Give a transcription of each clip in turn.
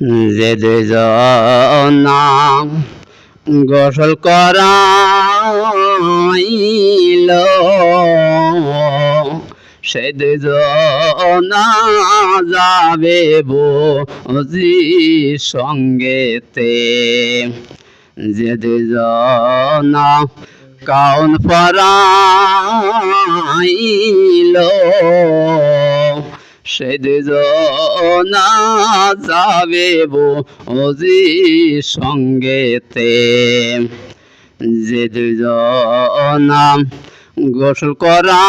যে দুজনা গোসল করাইল সে দুজনা যাবে বুঝি সঙ্গেতে। যে দুজনা কাউন পরাইল সে দুজনা যাবে বুঝি যে দুজনা গোসল করাইল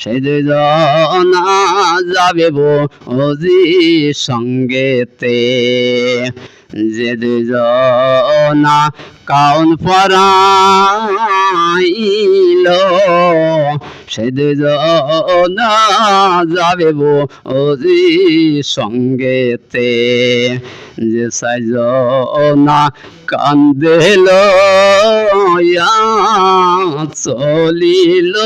সে দুজনা যাবে বুঝি সঙ্গেতে। যে দুজনা কাউন পরাইল সে দুজনা যাবে বুঝি সঙ্গেতে। যে সাইজনা কান্দেল চলিল।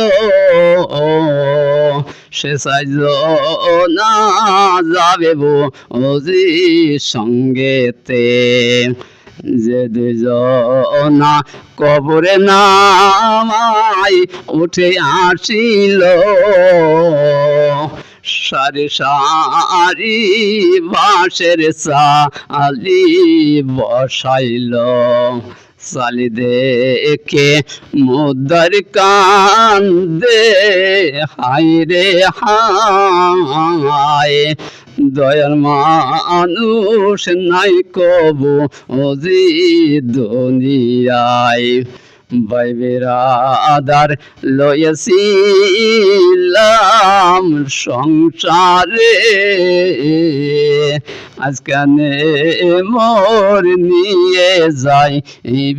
সে সাইজনা যাবে বুঝি সঙ্গেতে। যে দুজনা কবরে নামাই উঠে আসিল। সারি সারি বাঁশের চালি বসাইল। চালি দেখে মুদার কান্দে হাই রে হায়। দয়ার মানুষ নাই কবু ওজি দুনিয়ায়। বাইবেরাদার লয়েছিলাম সংসারে। আজকানে মোর নিয়ে যাই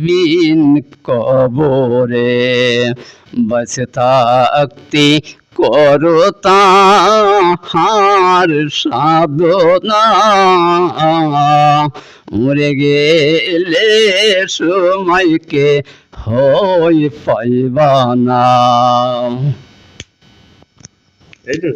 বিন কবরে। বাঁচে থাকতে করো তাহার সাধনা। মরে গেলে সময়কে হই পাইবা না। এই তো